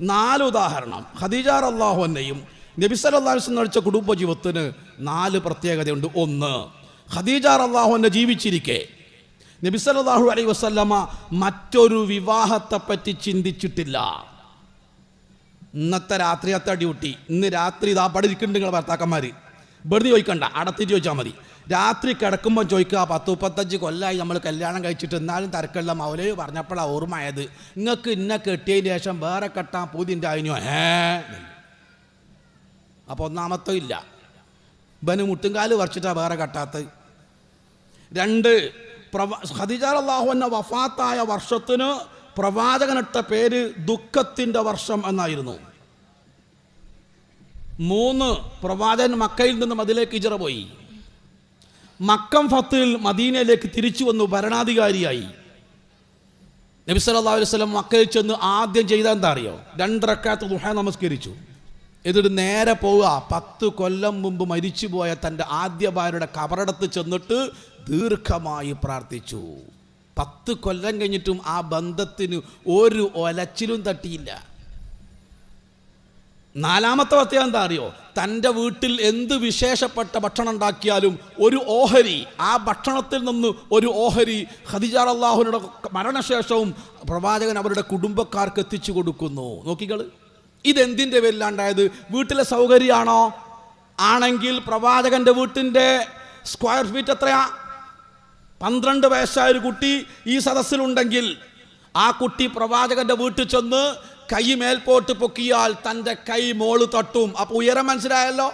നാല് ഉദാഹരണം. ഖദീജാർ അള്ളാഹുവിനെയും നബി സല്ലാസ്ലം നടിച്ച കുടുംബജീവിതത്തിന് നാല് പ്രത്യേകതയുണ്ട്. ഒന്ന് ഖദീജാർ അള്ളാഹുവിനെ ജീവിച്ചിരിക്കെ. നബി സല്ലല്ലാഹു അലൈഹി വസല്ലമ മറ്റൊരു വിവാഹത്തെപ്പറ്റി ചിന്തിച്ചിട്ടില്ല. ഇന്നത്തെ രാത്രിയത്തെ ഡ്യൂട്ടി ഇന്ന് രാത്രി ഇതാ പഠിക്കുന്നുണ്ട് നിങ്ങൾ ഭർത്താക്കന്മാർ വെറുതെ ചോദിക്കണ്ട. അടത്തിട്ട് ചോദിച്ചാൽ മതി. രാത്രി കിടക്കുമ്പോൾ ചോദിക്കുക പത്ത് മുപ്പത്തഞ്ച് കൊല്ലമായി നമ്മൾ കല്യാണം കഴിച്ചിട്ട് എന്നാലും തിരക്കുള്ള മൗലവി പറഞ്ഞപ്പോഴാണ് ഓർമ്മയത് നിങ്ങൾക്ക് ഇന്ന കെട്ടിയതിന് ശേഷം വേറെ കെട്ടാൻ പൂതിന്റെ അതിനോ ഏ അപ്പോൾ ഒന്നാമത്തോ ഇല്ല. ഇവന് മുട്ടുംകാൽ വരച്ചിട്ടാണ് വേറെ കെട്ടാത്തത്. രണ്ട് പ്രവ ഖദീജാർ അള്ളാഹു എന്ന വഫാത്തായ വർഷത്തിന് പ്രവാചകനിട്ട പേര് ദുഃഖത്തിന്റെ വർഷം എന്നായിരുന്നു. മൂന്ന് പ്രവാചകൻ മക്കയിൽ നിന്ന് മതിലേക്ക് ഇജറ പോയി. മക്കം ഫത്തിൽ മദീനയിലേക്ക് തിരിച്ചു വന്നു ഭരണാധികാരിയായി. നബി സല്ലല്ലാഹു അലൈഹി വസല്ലം മക്കയിൽ ചെന്ന് ആദ്യം ചെയ്ത എന്താ അറിയോ രണ്ടരക്കാത്ത ദുഹ നമസ്കരിച്ചു. എന്നിട്ട് നേരെ പോവുക. പത്ത് കൊല്ലം മുമ്പ് മരിച്ചു പോയ തന്റെ ആദ്യ ഭാര്യയുടെ കബറടത്ത് ചെന്നിട്ട് ദീർഘമായി പ്രാർത്ഥിച്ചു. പത്ത് കൊല്ലം കഴിഞ്ഞിട്ടും ആ ബന്ധത്തിന് ഒരു ഒലച്ചിലും തട്ടിയില്ല. നാലാമത്തെ പ്രത്യേകത എന്താ അറിയോ? തന്റെ വീട്ടിൽ എന്ത് വിശേഷപ്പെട്ട ഭക്ഷണം ഉണ്ടാക്കിയാലും ഒരു ഓഹരി ആ ഭക്ഷണത്തിൽ നിന്ന് ഒരു ഓഹരി ഹദിജാർ അള്ളാഹുവിനുടെ മരണശേഷവും പ്രവാചകൻ അവരുടെ കുടുംബക്കാർക്ക് എത്തിച്ചു കൊടുക്കുന്നു. നോക്കിക്കൾ ഇതെന്തിന്റെ പേരിലാണ്ടായത്? വീട്ടിലെ സൗകര്യമാണോ? ആണെങ്കിൽ പ്രവാചകന്റെ വീട്ടിന്റെ സ്ക്വയർ ഫീറ്റ് എത്രയാ? പന്ത്രണ്ട് വയസ്സായ ഒരു കുട്ടി ഈ സദസ്സിലുണ്ടെങ്കിൽ ആ കുട്ടി പ്രവാചകന്റെ വീട്ടിൽ ചെന്ന് കൈ മേൽപോട്ട് പൊക്കിയാൽ തന്റെ കൈ മോൾ തട്ടും. അപ്പോൾ ഉയരം മനസ്സിലായല്ലോ?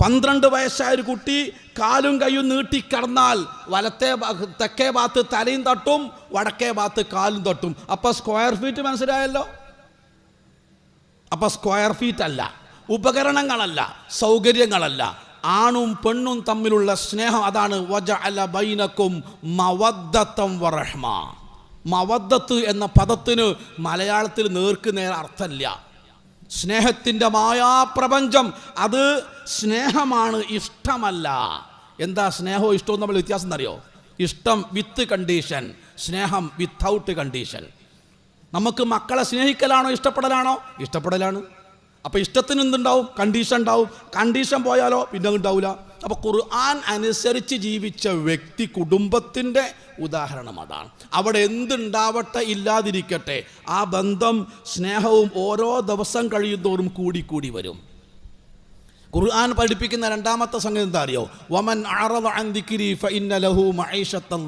പന്ത്രണ്ട് വയസ്സായ ഒരു കുട്ടി കാലും കൈയും നീട്ടി കിടന്നാൽ വലത്തെ തെക്കേ ഭാഗത്ത് തലയും തട്ടും വടക്കേ ഭാഗത്ത് കാലും തട്ടും. അപ്പോൾ സ്ക്വയർ ഫീറ്റ് മനസ്സിലായല്ലോ? അപ്പോൾ സ്ക്വയർ ഫീറ്റ് അല്ല ഉപകരണങ്ങളല്ല സൗകര്യങ്ങളല്ല. ആണും പെണ്ണും തമ്മിലുള്ള സ്നേഹം അതാണ് വജ അല ബൈനക്കും വറഹ്മ. മവദ്ദത്ത് എന്ന പദത്തിന് മലയാളത്തിൽ നേർക്ക് നേർ അർത്ഥമില്ല. സ്നേഹത്തിന്റെ മായാപ്രപഞ്ചം അത് സ്നേഹമാണ് ഇഷ്ടമല്ല. എന്താ സ്നേഹവും ഇഷ്ടവും തമ്മിൽ വ്യത്യാസം എന്നറിയോ? ഇഷ്ടം വിത്ത് കണ്ടീഷൻ സ്നേഹം വിത്തൗട്ട് കണ്ടീഷൻ നമുക്ക് മക്കളെ സ്നേഹിക്കലാണോ ഇഷ്ടപ്പെടലാണോ? ഇഷ്ടപ്പെടലാണ്. അപ്പോൾ ഇഷ്ടത്തിന് എന്തുണ്ടാവും? കണ്ടീഷൻ ഉണ്ടാവും. കണ്ടീഷൻ പോയാലോ പിന്നെ ഉണ്ടാവില്ല അപ്പോൾ ഖുർആൻ അനുസരിച്ച് ജീവിച്ച വ്യക്തി കുടുംബത്തിന്റെ ഉദാഹരണം അതാണ്. അവിടെ എന്തുണ്ടാവട്ടെ ഇല്ലാതിരിക്കട്ടെ ആ ബന്ധം സ്നേഹവും ഓരോ ദിവസം കഴിയുന്തോറും കൂടിക്കൂടി കൂടി വരും. ഖുർആൻ പഠിപ്പിക്കുന്ന രണ്ടാമത്തെ സംഗതി എന്താ അറിയോ? വമൻ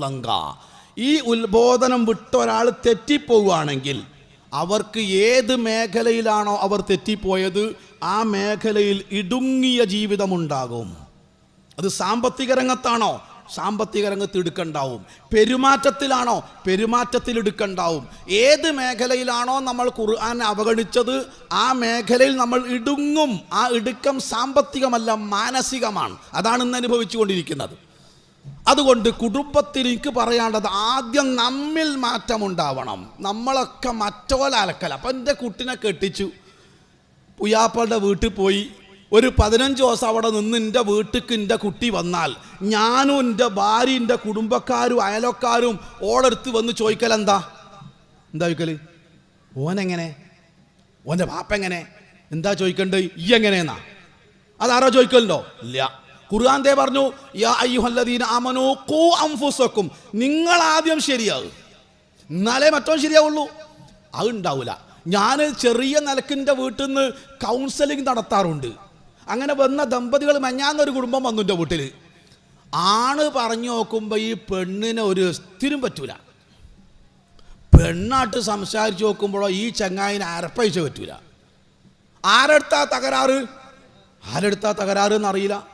ലങ്ക. ഈ ഉത്ബോധനം വിട്ട ഒരാൾ തെറ്റിപ്പോവുകയാണെങ്കിൽ അവർക്ക് ഏത് മേഖലയിലാണോ അവർ തെറ്റിപ്പോയത് ആ മേഖലയിൽ ഇടുങ്ങിയ ജീവിതമുണ്ടാകും. അത് സാമ്പത്തിക രംഗത്താണോ? സാമ്പത്തിക രംഗത്ത് എടുക്കണ്ടാവും പെരുമാറ്റത്തിലാണോ? പെരുമാറ്റത്തിൽ എടുക്കണ്ടാവും ഏത് മേഖലയിലാണോ നമ്മൾ ഖുർആൻ അവഗണിച്ചത് ആ മേഖലയിൽ നമ്മൾ ഇടുങ്ങും. ആ ഇടുക്കം സാമ്പത്തികമല്ല മാനസികമാണ്. അതാണ് ഇന്ന് അനുഭവിച്ചു കൊണ്ടിരിക്കുന്നത് അതുകൊണ്ട് കുടുംബത്തിൽ എനിക്ക് പറയേണ്ടത് ആദ്യം നമ്മിൽ മാറ്റമുണ്ടാവണം. നമ്മളൊക്കെ മറ്റോലക്കല. അപ്പം എന്റെ കുട്ടിനെ കെട്ടിച്ചു. പുയ്യാപ്പളുടെ വീട്ടിൽ പോയി. ഒരു പതിനഞ്ച് ദിവസം അവിടെ നിന്ന് എന്റെ വീട്ടിക്ക് എന്റെ കുട്ടി വന്നാൽ ഞാനും എന്റെ ഭാര്യ എന്റെ കുടുംബക്കാരും അയലക്കാരും ഓടെടുത്ത് വന്ന് ചോദിക്കൽ എന്താ? എന്താ ചോദിക്കൽ? ഓനെങ്ങനെ? ഓന്റെ എങ്ങനെ? എന്താ ചോദിക്കണ്ടേ? ഈ എങ്ങനെയെന്നാ? അതാരോ ചോദിക്കലുണ്ടോ? ഇല്ല. ഖുർആൻ ദേ പറഞ്ഞു യാ അയ്യുഹല്ലദീന അൻഫുസക്കും. നിങ്ങൾ ആദ്യം ശരിയാകും എന്നാലേ മറ്റോ ശരിയാവുള്ളൂ. അത് ഉണ്ടാവില്ല ഞാൻ ചെറിയ നിലക്കിന്റെ വീട്ടിൽ നിന്ന് കൗൺസിലിംഗ് നടത്താറുണ്ട്. അങ്ങനെ വന്ന ദമ്പതികൾ മഞ്ഞാന്നൊരു കുടുംബം വന്നു എന്റെ വീട്ടിൽ ആണ് പറഞ്ഞു നോക്കുമ്പോൾ ഈ പെണ്ണിനെ ഒരു സ്ഥിരം പറ്റൂല. പെണ്ണായിട്ട് സംസാരിച്ച് നോക്കുമ്പോഴോ ഈ ചങ്ങായിന് അരപ്പഴിച്ച പറ്റൂല. ആരെടുത്താ തകരാറ്? ആരെടുത്താ തകരാറ് എന്നറിയില്ല.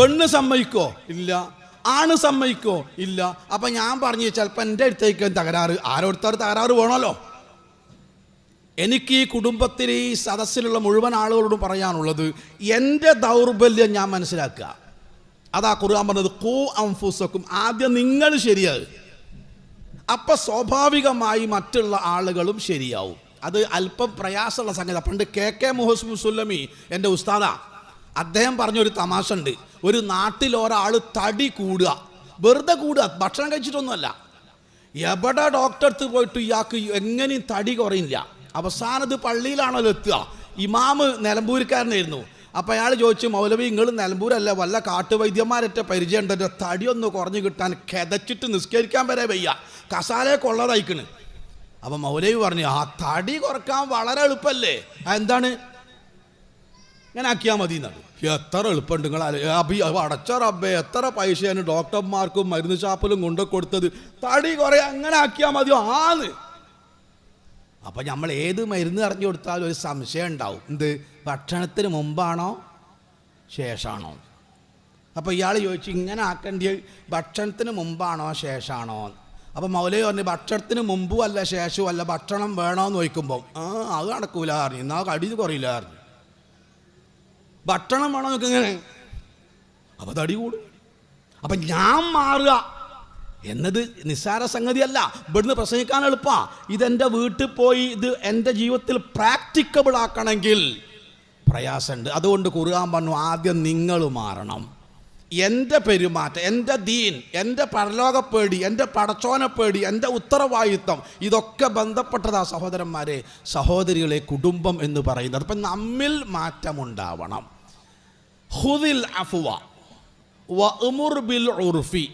പെണ്ണ് സമ്മതിക്കോ? ഇല്ല. ആണ് സമ്മതിക്കോ? ഇല്ല. അപ്പം ഞാൻ പറഞ്ഞു ചിലപ്പോൾ എന്റെ അടുത്തേക്കും തകരാറ്. ആരോടുത്തൊരു തകരാറ് വേണമല്ലോ? എനിക്ക് ഈ കുടുംബത്തിൽ ഈ സദസ്സിലുള്ള മുഴുവൻ ആളുകളോടും പറയാനുള്ളത് എന്റെ ദൗർബല്യം ഞാൻ മനസ്സിലാക്കുക. അതാ ഖുർആൻ പറഞ്ഞത് കൂ അംഫുസക്കും ആദ്യം നിങ്ങൾ ശരിയാകും. അപ്പം സ്വാഭാവികമായി മറ്റുള്ള ആളുകളും ശരിയാവും. അത് അല്പം പ്രയാസമുള്ള സംഗതി. പണ്ട് കെ കെ മുഹസ് മുസുല്ലമി എന്റെ ഉസ്താദ അദ്ദേഹം പറഞ്ഞൊരു തമാശ ഉണ്ട്. ഒരു നാട്ടിൽ ഒരാൾ തടി കൂടുക. വെറുതെ കൂടുക ഭക്ഷണം കഴിച്ചിട്ടൊന്നുമല്ല. എവിടെ ഡോക്ടർ അടുത്ത് പോയിട്ട് ഇയാൾക്ക് എങ്ങനെയും തടി കുറയില്ല. അവസാനത് പള്ളിയിലാണല്ലോ എത്തുക. ഇമാമ് നിലമ്പൂരിക്കാരനായിരുന്നു അപ്പം അയാൾ ചോദിച്ചു മൗലവി നിങ്ങൾ നിലമ്പൂരല്ല വല്ല കാട്ടുവൈദ്യന്മാരൊറ്റ പരിചയം ഉണ്ട് എന്റെ തടിയൊന്ന് കുറഞ്ഞു കിട്ടാൻ കിതച്ചിട്ട് നിസ്കരിക്കാൻ വരെ വയ്യ. കസാലയെ കൊള്ളതായിക്കണ്. അപ്പം മൗലവി പറഞ്ഞു ആ തടി കുറയ്ക്കാൻ വളരെ എളുപ്പമല്ലേ എന്താണ്? ഇങ്ങനെ ആക്കിയാൽ മതി എന്നാണ് എത്ര എളുപ്പമുണ്ട് നിങ്ങൾ അപ്പൊ അടച്ച റബ്ബേ എത്ര പൈസയാണ് ഡോക്ടർമാർക്കും മരുന്ന് ഷാപ്പിലും കൊണ്ടു കൊടുത്തത് തടി കുറേ അങ്ങനെ ആക്കിയാൽ മതിയോ? ആന്ന്. അപ്പം നമ്മൾ ഏത് മരുന്ന് അറിഞ്ഞു കൊടുത്താലും ഒരു സംശയം ഉണ്ടാവും. എന്ത്? ഭക്ഷണത്തിന് മുമ്പാണോ? ശേഷമാണോ അപ്പോൾ ഇയാൾ ചോദിച്ചു ഇങ്ങനെ ആക്കേണ്ടി ഭക്ഷണത്തിന് മുമ്പാണോ? ശേഷമാണോ അപ്പോൾ മൗലവി പറഞ്ഞു ഭക്ഷണത്തിന് മുമ്പും അല്ല ശേഷവും അല്ല ഭക്ഷണം വേണോന്ന് ചോദിക്കുമ്പോൾ ആ അത് നടക്കൂല അറിഞ്ഞു എന്നാൽ കടി കുറയില്ല അറിഞ്ഞു ഭക്ഷണം വേണോ? നോക്കിങ്ങനെ അപ്പോൾ അപ്പം തടി കൂടും. അപ്പം ഞാൻ മാറുക. എന്നത് നിസ്സാര സംഗതിയല്ല. ഇവിടുന്ന് പ്രസംഗിക്കാൻ എളുപ്പാ. ഇതെന്റെ വീട്ടിൽ പോയി ഇത് എന്റെ ജീവിതത്തിൽ പ്രാക്ടിക്കബിൾ ആക്കണമെങ്കിൽ പ്രയാസമുണ്ട്. അതുകൊണ്ട് കുറുകാൻ പറഞ്ഞു ആദ്യം നിങ്ങൾ മാറണം. എന്റെ പെരുമാറ്റം എന്റെ ദീൻ എന്റെ പരലോകപ്പേടി എന്റെ പടച്ചോനപ്പേടി എന്റെ ഉത്തരവാദിത്വം ഇതൊക്കെ ബന്ധപ്പെട്ടതാ സഹോദരന്മാരെ. സഹോദരികളെ കുടുംബം എന്ന് പറയുന്നത്. അപ്പം നമ്മിൽ മാറ്റമുണ്ടാവണം. ഹുദിൽ അഫുവ വഅ്മുർ ബിൽ ഉർഫി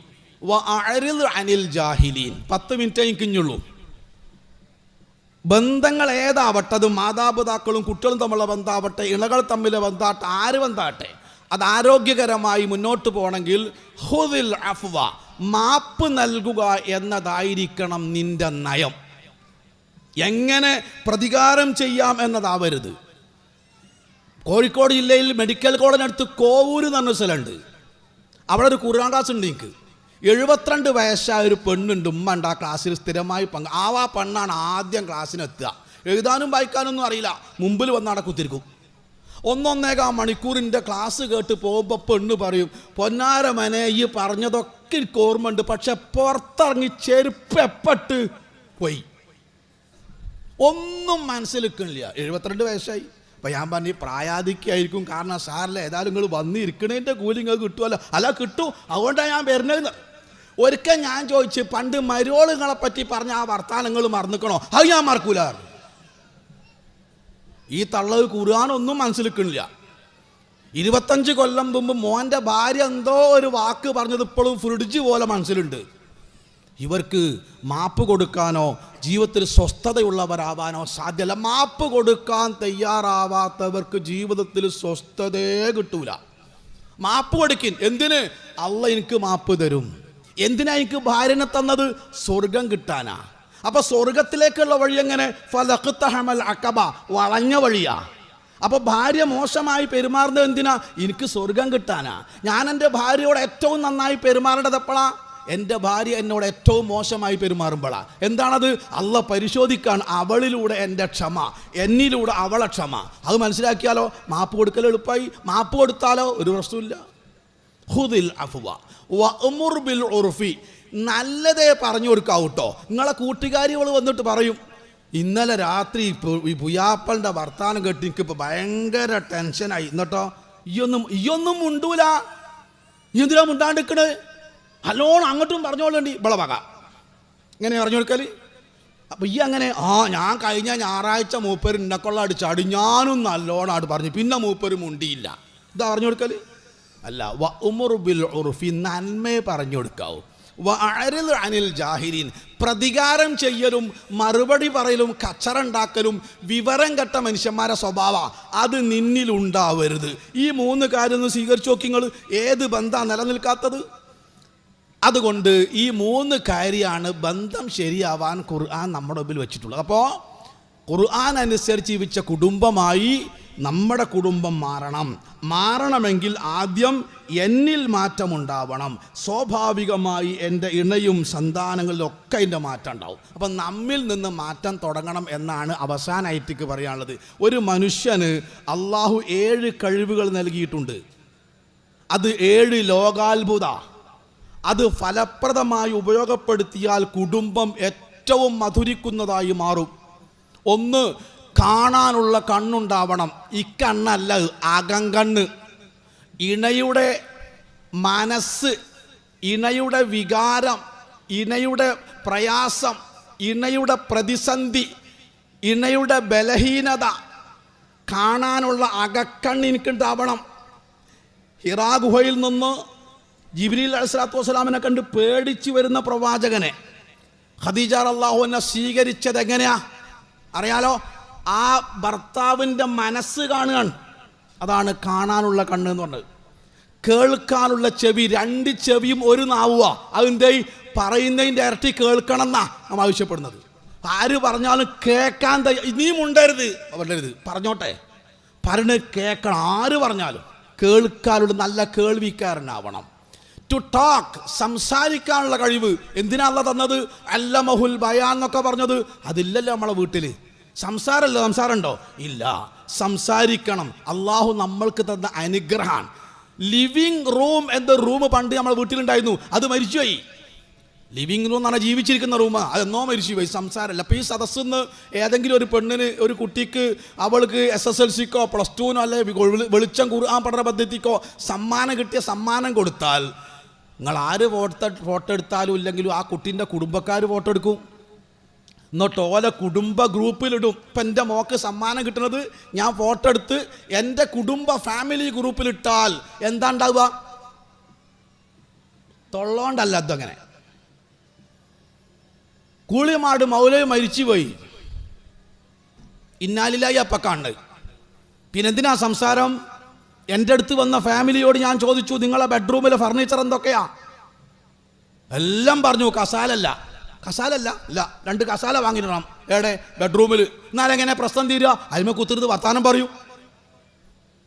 അനിൽ ജാഹിലീൻ. പത്ത് മിനിറ്റ് എനിക്കുഞ്ഞുള്ളൂ. ബന്ധങ്ങൾ ഏതാവട്ടെ അത് മാതാപിതാക്കളും കുട്ടികളും തമ്മിലുള്ള ബന്ധമാവട്ടെ ഇണകൾ തമ്മിലെ ബന്ധമാട്ടെ ആര് ബന്ധമാട്ടെ അത് ആരോഗ്യകരമായി മുന്നോട്ട് പോകണമെങ്കിൽ ഹുദിൽ അഫ്വ മാപ്പ് നൽകുക എന്നതായിരിക്കണം നിന്റെ നയം. എങ്ങനെ പ്രതികാരം ചെയ്യാം എന്നതാവരുത്. കോഴിക്കോട് ജില്ലയിൽ മെഡിക്കൽ കോളേജിനടുത്ത് കോവൂര് എന്ന് പറഞ്ഞ സ്ഥലമുണ്ട്. അവിടെ ഒരു കുറാൻ ക്ലാസ് ഉണ്ട് എനിക്ക്. എഴുപത്തിരണ്ട് വയസ്സായ ഒരു പെണ്ണുണ്ട് ഉമ്മ ഉണ്ട്. ആ ക്ലാസ്സിൽ സ്ഥിരമായി പങ്ക് ആ പെണ്ണാണ് ആദ്യം ക്ലാസ്സിനെത്തുക എഴുതാനും വായിക്കാനൊന്നും അറിയില്ല. മുമ്പിൽ വന്ന് അവിടെ കുത്തിരിക്കും. ഒന്നൊന്നേകാം മണിക്കൂറിന്റെ ക്ലാസ് കേട്ട് പോകുമ്പോൾ പെണ്ണ് പറയും പൊന്നാര മനെ ഈ പറഞ്ഞതൊക്കെ എനിക്ക് ഓർമ്മയുണ്ട്. പക്ഷെ പുറത്തിറങ്ങി ചെരുപ്പ് എപ്പട്ട് പോയി. ഒന്നും മനസ്സിലെക്കണില്ല. എഴുപത്തിരണ്ട് വയസ്സായി. അപ്പം ഞാൻ പറഞ്ഞു "ഈ പ്രായാധിക്യായിരിക്കും. കാരണം സാറിൽ ഏതായാലും നിങ്ങൾ വന്നിരിക്കണേന്റെ കൂലി നിങ്ങൾക്ക് കിട്ടുമല്ലോ അല്ല കിട്ടും. അതുകൊണ്ടാണ് ഞാൻ വരുന്നത് ഒരിക്കൽ ഞാൻ ചോദിച്ചു പണ്ട് മരോളുകളെ പറ്റി പറഞ്ഞ ആ വർത്താനങ്ങൾ മറന്നിക്കണോ? അത് ഞാൻ മറക്കൂല. ഈ തള്ളത് കുറുകാനൊന്നും മനസ്സിലെക്കണില്ല. ഇരുപത്തഞ്ച് കൊല്ലം മുമ്പ് മോന്റെ ഭാര്യ എന്തോ ഒരു വാക്ക് പറഞ്ഞത് ഇപ്പോഴും ഫ്രിഡ്ജ് പോലെ മനസ്സിലുണ്ട്. ഇവർക്ക് മാപ്പ് കൊടുക്കാനോ ജീവിതത്തിൽ സ്വസ്ഥതയുള്ളവരാവാനോ സാധ്യമല്ല മാപ്പ് കൊടുക്കാൻ തയ്യാറാവാത്തവർക്ക് ജീവിതത്തിൽ സ്വസ്ഥതയെ കിട്ടൂല. മാപ്പ് കൊടുക്കിൻ. എന്തിന്? അള്ള എനിക്ക് മാപ്പ് തരും. എന്തിനാ എനിക്ക് ഭാര്യനെ തന്നത്? സ്വർഗം കിട്ടാനാ. അപ്പൊ സ്വർഗത്തിലേക്കുള്ള വഴി എങ്ങനെ? ഫലഖുത്തഹമൽ അക്കബ വളഞ്ഞ വഴിയാ. അപ്പൊ ഭാര്യ മോശമായി പെരുമാറുന്നത് എന്തിനാ? എനിക്ക് സ്വർഗം കിട്ടാനാ. ഞാൻ എന്റെ ഭാര്യയോട് ഏറ്റവും നന്നായി പെരുമാറേണ്ടത് എപ്പോഴാ എന്റെ ഭാര്യ എന്നോട് ഏറ്റവും മോശമായി പെരുമാറുമ്പോഴാ എന്താണത്? അള്ള പരിശോധിക്കാൻ അവളിലൂടെ എന്റെ ക്ഷമ എന്നിലൂടെ അവളെ ക്ഷമ. അത് മനസ്സിലാക്കിയാലോ? മാപ്പ് കൊടുക്കൽ എളുപ്പമായി മാപ്പ് കൊടുത്താലോ? ഒരു പ്രശ്നമില്ല ഹുദിൽ അഫ്വ. വഅ്മുർ ബിൽ ഉർഫി. നല്ലതേ പറഞ്ഞു കൊടുക്കാവൂ കേട്ടോ നിങ്ങളെ കൂട്ടുകാരികൾ വന്നിട്ട് പറയും ഇന്നലെ രാത്രി ഈ പുയാപ്പളിന്റെ വർത്താനം കേട്ട് എനിക്കിപ്പോൾ ഭയങ്കര ടെൻഷനായി എന്നിട്ടോ ഇയൊന്നും ഇയൊന്നും മുണ്ടൂല. ഈ എന്തിനാ മുണ്ടാണ്ടിക്കണ് നല്ലോണം അങ്ങോട്ടും പറഞ്ഞോളണ്ടി. ഇവളെ വക. ഇങ്ങനെ പറഞ്ഞു കൊടുക്കൽ. അപ്പം ഈ അങ്ങനെ ആ ഞാൻ കഴിഞ്ഞ ഞായറാഴ്ച മൂപ്പര് ഇന്നക്കൊള്ള അടിച്ചാടി ഞാനും നല്ലോണം ആട് പറഞ്ഞു. പിന്നെ മൂപ്പര് മുണ്ടിയില്ല. ഇതാ പറഞ്ഞു കൊടുക്കൽ. അല്ല വ ഉമുറു ബിൽ ഉറുഫി നന്മയെ പറഞ്ഞു കൊടുക്കാവൂ. വ അനിൽ ജാഹിരീൻ പ്രതികാരം ചെയ്യലും മറുപടി പറയലും കച്ചറുണ്ടാക്കലും വിവരം കെട്ട മനുഷ്യന്മാരെ സ്വഭാവ അത് നിന്നിലുണ്ടാവരുത് ഈ മൂന്ന് കാര്യം ഒന്ന് സ്വീകരിച്ചു നോക്കി നിങ്ങൾ ഏത് ബന്ധമാണ് നിലനിൽക്കാത്തത്? അതുകൊണ്ട് ഈ മൂന്ന് കാര്യമാണ് ബന്ധം ശരിയാവാൻ ഖുർആൻ നമ്മുടെ മുമ്പിൽ വെച്ചിട്ടുള്ളത്. അപ്പോൾ ഖുർആൻ അനുസരിച്ച് ജീവിച്ച കുടുംബമായി നമ്മുടെ കുടുംബം മാറണം. മാറണമെങ്കിൽ ആദ്യം എന്നിൽ മാറ്റമുണ്ടാവണം. സ്വാഭാവികമായി എന്റെ ഇണയും സന്താനങ്ങളിലും ഒക്കെ അതിന്റെ മാറ്റം ഉണ്ടാവും. അപ്പം നമ്മിൽ നിന്ന് മാറ്റം തുടങ്ങണം എന്നാണ് അവസാനമായിട്ടേക്ക് പറയാനുള്ളത്. ഒരു മനുഷ്യന് അള്ളാഹു ഏഴ് കഴിവുകൾ നൽകിയിട്ടുണ്ട്. അത് ഏഴ് ലോകാത്ഭുത. അത് ഫലപ്രദമായി ഉപയോഗപ്പെടുത്തിയാൽ കുടുംബം ഏറ്റവും മധുരിക്കുന്നതായി മാറും. ഒന്ന് കാണാനുള്ള കണ്ണുണ്ടാവണം. ഈ കണ്ണല്ല ഇത്, അകങ്കണ്ണ് ഇണയുടെ മനസ്സ് ഇണയുടെ വികാരം ഇണയുടെ പ്രയാസം ഇണയുടെ പ്രതിസന്ധി ഇണയുടെ ബലഹീനത കാണാനുള്ള അകക്കണ്ണ് എനിക്കുണ്ടാവണം. ഹിറാ ഗുഹയിൽ നിന്ന് ജിബ്രീൽ അലസ്ലാത്തു വസ്സലാമിനെ കണ്ട് പേടിച്ചു വരുന്ന പ്രവാചകനെ. ഖദീജ അള്ളാഹുവിനെ സ്വീകരിച്ചത് എങ്ങനെയാ അറിയാലോ? ആ ഭർത്താവിന്റെ മനസ്സ് കാണുകയാണ്. അതാണ് കാണാനുള്ള കണ്ണ് എന്ന് പറഞ്ഞത്. കേൾക്കാനുള്ള ചെവി രണ്ട് ചെവിയും ഒരു നാവുക അതിന്റെ പറയുന്നതിന്റെ ഇരട്ടി കേൾക്കണം എന്നാ നമ്മൾ ആവശ്യപ്പെടുന്നത്. ആര് പറഞ്ഞാലും കേൾക്കാൻ ഇനിയും ഉണ്ടരുത്. വരരുത്. പറഞ്ഞോട്ടെ. പറഞ്ഞ് കേൾക്കണം. ആര് പറഞ്ഞാലും കേൾക്കാനുള്ള നല്ല കേൾവിക്കാരനാവണം. ടു ടോക്ക് സംസാരിക്കാനുള്ള കഴിവ് എന്തിനാണല്ലോ തന്നത്? അല്ല മഹുൽ ബയാൻ എന്നൊക്കെ പറഞ്ഞത്. അതില്ലല്ലോ നമ്മളെ വീട്ടിൽ സംസാരമല്ലോ സംസാരമുണ്ടോ? ഇല്ല. സംസാരിക്കണം. അള്ളാഹു നമ്മൾക്ക് തന്ന അനുഗ്രഹമാണ്. ലിവിങ് റൂം എന്ന റൂം പണ്ട് നമ്മളെ വീട്ടിലുണ്ടായിരുന്നു. അത് മരിച്ചുപോയി. ലിവിങ് റൂം എന്നാണ് ജീവിച്ചിരിക്കുന്ന റൂം അതെന്നോ മരിച്ചു പോയി സംസാരമല്ല. അപ്പോൾ ഈ സദസ്സിൽ നിന്ന് ഏതെങ്കിലും ഒരു പെണ്ണിന് ഒരു കുട്ടിക്ക് അവൾക്ക് എസ് എസ് എൽ സിക്കോ പ്ലസ് ടുവിനോ അല്ലെ വെളി- വെളിച്ചം ഖുർആൻ പഠന പദ്ധതിക്കോ സമ്മാനം കിട്ടിയ സമ്മാനം കൊടുത്താൽ നിങ്ങൾ ആര് വോട്ട് ഫോട്ടോ എടുത്താലും ഇല്ലെങ്കിലും ആ കുട്ടീന്റെ കുടുംബക്കാർ ഫോട്ടോ എടുക്കും എന്നിട്ട് ഓലെ കുടുംബ ഗ്രൂപ്പിലിടും. ഇപ്പം എന്റെ മോക്ക് സമ്മാനം കിട്ടുന്നത് ഞാൻ ഫോട്ടോ എടുത്ത് എന്റെ കുടുംബ ഫാമിലി ഗ്രൂപ്പിലിട്ടാൽ എന്താ ഉണ്ടാവുക? തൊള്ളോണ്ടല്ല അതങ്ങനെ കൂളിമാട് മൗലവി മരിച്ചുപോയി. ഇന്നാലിലായി അപ്പ കാണുന്നത്. പിന്നെ എന്തിനാ സംസാരം? എന്റെ അടുത്ത് വന്ന ഫാമിലിയോട് ഞാൻ ചോദിച്ചു നിങ്ങളെ ബെഡ്റൂമിലെ ഫർണിച്ചർ എന്തൊക്കെയാ? എല്ലാം പറഞ്ഞു കസാലല്ല. കസാലല്ല ഇല്ല രണ്ട് കസാല വാങ്ങിയിടണം. എവിടെ? ബെഡ്റൂമിൽ. എന്നാലെങ്ങനെ പ്രശ്നം തീരുക? അതിമ കുത്തിരുന്ന് വർത്താനം പറയൂ.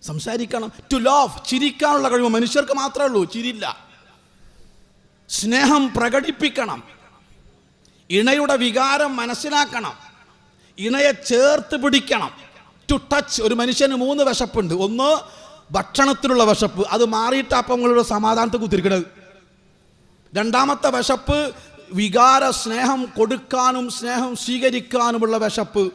സംസാരിക്കണം. ടു ലോഫ് ചിരിക്കാനുള്ള കഴിവ് മനുഷ്യർക്ക് മാത്രമേ ഉള്ളൂ. ചിരില്ല സ്നേഹം പ്രകടിപ്പിക്കണം. ഇണയുടെ വികാരം മനസ്സിലാക്കണം. ഇണയെ ചേർത്ത് പിടിക്കണം. ടു ടച്ച് ഒരു മനുഷ്യന് മൂന്ന് വിശപ്പുണ്ട്. ഒന്ന് ഭക്ഷണത്തിലുള്ള വിശപ്പ്. അത് മാറിയിട്ട് അപ്പം നിങ്ങളുടെ സമാധാനത്തെ കുത്തിരിക്കണത്. രണ്ടാമത്തെ വിശപ്പ് വികാര സ്നേഹം കൊടുക്കാനും സ്നേഹം സ്വീകരിക്കാനുമുള്ള വിശപ്പ്.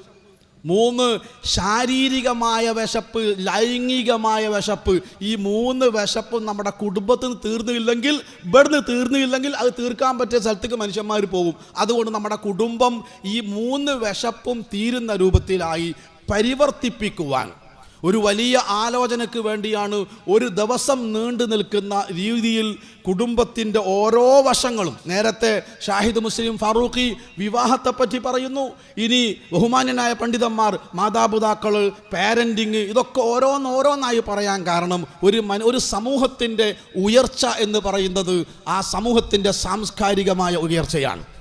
മൂന്ന് ശാരീരികമായ വിശപ്പ് ലൈംഗികമായ വിശപ്പ്. ഈ മൂന്ന് വിശപ്പും നമ്മുടെ കുടുംബത്തിൽ നിന്ന് തീർന്നില്ലെങ്കിൽ ഇവിടുന്ന് തീർന്നില്ലെങ്കിൽ അത് തീർക്കാൻ പറ്റിയ സ്ഥലത്തേക്ക് മനുഷ്യന്മാർ പോകും. അതുകൊണ്ട് നമ്മുടെ കുടുംബം ഈ മൂന്ന് വിശപ്പും തീരുന്ന രൂപത്തിലായി പരിവർത്തിപ്പിക്കുവാൻ. ഒരു വലിയ ആലോചനയ്ക്ക് വേണ്ടിയാണ് ഒരു ദിവസം നീണ്ടു നിൽക്കുന്ന രീതിയിൽ കുടുംബത്തിന്റെ ഓരോ വശങ്ങളും. നേരത്തെ ഷാഹിദ് മുസ്ലിം ഫാറൂഖി വിവാഹത്തെപ്പറ്റി പറയുന്നു. ഇനി ബഹുമാന്യനായ പണ്ഡിതന്മാർ മാതാപിതാക്കൾ പാരന്റിങ് ഇതൊക്കെ ഓരോന്നോരോന്നായി പറയാൻ കാരണം ഒരു മന ഒരു സമൂഹത്തിന്റെ ഉയർച്ച എന്ന് പറയുന്നത് ആ സമൂഹത്തിന്റെ സാംസ്കാരികമായ ഉയർച്ചയാണ്.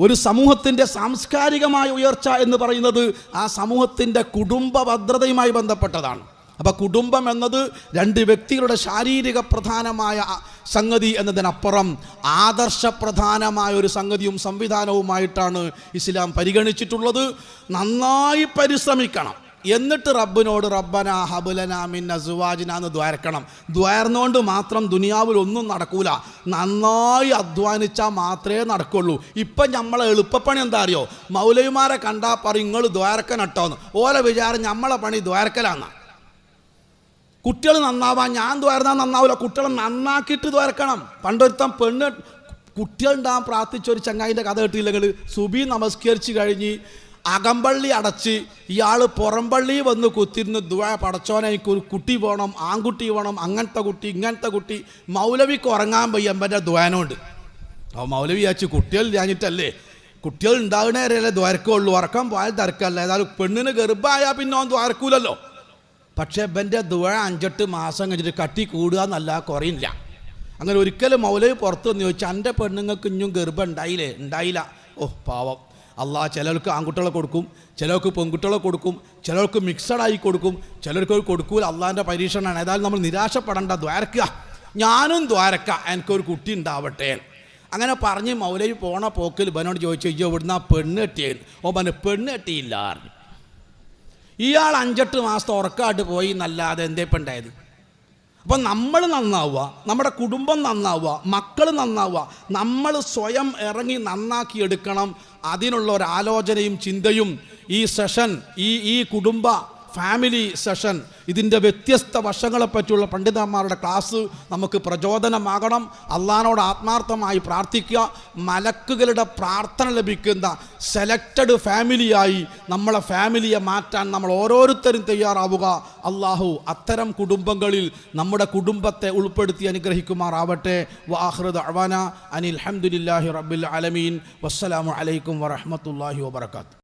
ഒരു സമൂഹത്തിന്റെ സാംസ്കാരികമായ ഉയർച്ച എന്ന് പറയുന്നത് ആ സമൂഹത്തിന്റെ കുടുംബ ഭദ്രതയുമായി ബന്ധപ്പെട്ടതാണ്. അപ്പോൾ കുടുംബം എന്നത് രണ്ട് വ്യക്തികളുടെ ശാരീരിക പ്രധാനമായ സംഗതി എന്നതിനപ്പുറം ആദർശപ്രധാനമായ ഒരു സംഗതിയും സംവിധാനവുമായിട്ടാണ് ഇസ്ലാം പരിഗണിച്ചിട്ടുള്ളത്. നന്നായി പരിശ്രമിക്കണം. എന്നിട്ട് റബ്ബിനോട് റബ്ബന ഹബുലനാമിൻ അസുവാജിന എന്ന് ദ്വാരക്കണം. ദ്വാരന്നുകൊണ്ട് മാത്രം ദുനിയാവിൽ ഒന്നും നടക്കൂല. നന്നായി അധ്വാനിച്ചാൽ മാത്രമേ നടക്കുള്ളൂ. ഇപ്പം നമ്മളെ എളുപ്പപ്പണി എന്താ അറിയോ? മൗലവിമാരെ കണ്ടാൽ പറയും നിങ്ങൾ ദ്വാരക്കനട്ടോന്ന്. ഓലെ വിചാരം നമ്മളെ പണി ദ്വാരക്കലാന്ന. കുട്ടികൾ നന്നാവാൻ ഞാൻ ദ്വാരന്നാൽ നന്നാവില്ല കുട്ടികളെ നന്നാക്കിയിട്ട് ദ്വാരക്കണം. പണ്ടൊരുത്തം പെണ്ണ് കുട്ടികളുണ്ടാകാൻ പ്രാർത്ഥിച്ച ഒരു ചങ്ങായിന്റെ കഥ കിട്ടിയില്ലെങ്കിൽ സുബി നമസ്കരിച്ച് കഴിഞ്ഞ് അകമ്പള്ളി അടച്ച് ഇയാൾ പുറംപള്ളി വന്ന് കുത്തിരുന്ന് ദ്വാ പടച്ചോനെ എനിക്ക് ഒരു കുട്ടി വേണം ആൺകുട്ടി വേണം അങ്ങനത്തെ കുട്ടി ഇങ്ങനത്തെ കുട്ടി. മൗലവിക്ക് ഉറങ്ങാൻ പയ്യമ്പന്റെ ദ്വാനമുണ്ട് അപ്പോൾ മൗലവി ആച്ചു കുട്ടികൾ ഞാനിട്ടല്ലേ? കുട്ടികൾ ഉണ്ടാകണേരല്ലേ ദ്വാരക്കുള്ളൂ ഉറക്കം പോയാൽ തിരക്കല്ല. ഏതായാലും പെണ്ണിന് ഗർഭമായാൽ പിന്നെ അവൻ ദ്വാരക്കൂലല്ലോ പക്ഷേ ഇവന്റെ ദുഴ അഞ്ചെട്ട് മാസം കഴിഞ്ഞിട്ട് കട്ടി കൂടുക എന്നല്ല കുറയില്ല. അങ്ങനെ ഒരിക്കലും മൗലവി പുറത്ത് വന്ന് ചോദിച്ചാൽ എന്റെ പെണ്ണുങ്ങൾക്ക് ഇഞ്ഞും ഗർഭം ഉണ്ടായില്ലേ? ഉണ്ടായില്ല. ഓ പാവം. അള്ളാഹ് ചിലർക്ക് ആൺകുട്ടികളെ കൊടുക്കും ചിലർക്ക് പെൺകുട്ടികളെ കൊടുക്കും ചിലർക്ക് മിക്സഡായി കൊടുക്കും ചിലർക്ക് കൊടുക്കൂല. അള്ളാഹിന്റെ പരീക്ഷണമാണ്. ഏതായാലും നമ്മൾ നിരാശപ്പെടേണ്ട ദ്വാരക്ക. ഞാനും ദ്വാരക്ക. എനിക്കൊരു കുട്ടി ഉണ്ടാവട്ടെ. അങ്ങനെ പറഞ്ഞ് മൗലവി പോണ പോക്കിൽ ബനോട് ചോദിച്ചു അയ്യോ ഇവിടുന്ന് ആ പെണ്ണ് കെട്ടിയത് ഓ പന് പെണ്ണ് കെട്ടിയില്ല. ഇയാൾ അഞ്ചെട്ട് മാസത്തെ ഉറക്കമായിട്ട് പോയി നല്ലാതെ എന്തേപ്പുണ്ടായത് അപ്പം നമ്മൾ നന്നാവുക നമ്മുടെ കുടുംബം നന്നാവുക മക്കൾ നന്നാവുക നമ്മൾ സ്വയം ഇറങ്ങി നന്നാക്കി എടുക്കണം. അതിനുള്ള ഒരു ആലോചനയും ചിന്തയും ഈ സെഷൻ ഈ ഈ കുടുംബ ഫാമിലി സെഷൻ ഇതിന്റെ വ്യത്യസ്ത വശങ്ങളെപ്പറ്റിയുള്ള പണ്ഡിതന്മാരുടെ ക്ലാസ് നമുക്ക് പ്രചോദനമാകണം. അള്ളഹാനോട് ആത്മാർത്ഥമായി പ്രാർത്ഥിക്കുക. മലക്കുകളുടെ പ്രാർത്ഥന ലഭിക്കുന്ന സെലക്റ്റഡ് ഫാമിലിയായി നമ്മളെ ഫാമിലിയെ മാറ്റാൻ നമ്മൾ ഓരോരുത്തരും തയ്യാറാവുക. അള്ളാഹു അത്തരം കുടുംബങ്ങളിൽ നമ്മുടെ കുടുംബത്തെ ഉൾപ്പെടുത്തി അനുഗ്രഹിക്കുമാറാവട്ടെ. വാഹൃദ് അവാന അനിൽ അഹമ്മദില്ലാഹി റബ്ബിൽ അലമീൻ വസ്സലാമു അലൈക്കും വറഹമത്തല്ലാഹി വബർക്കാത്തു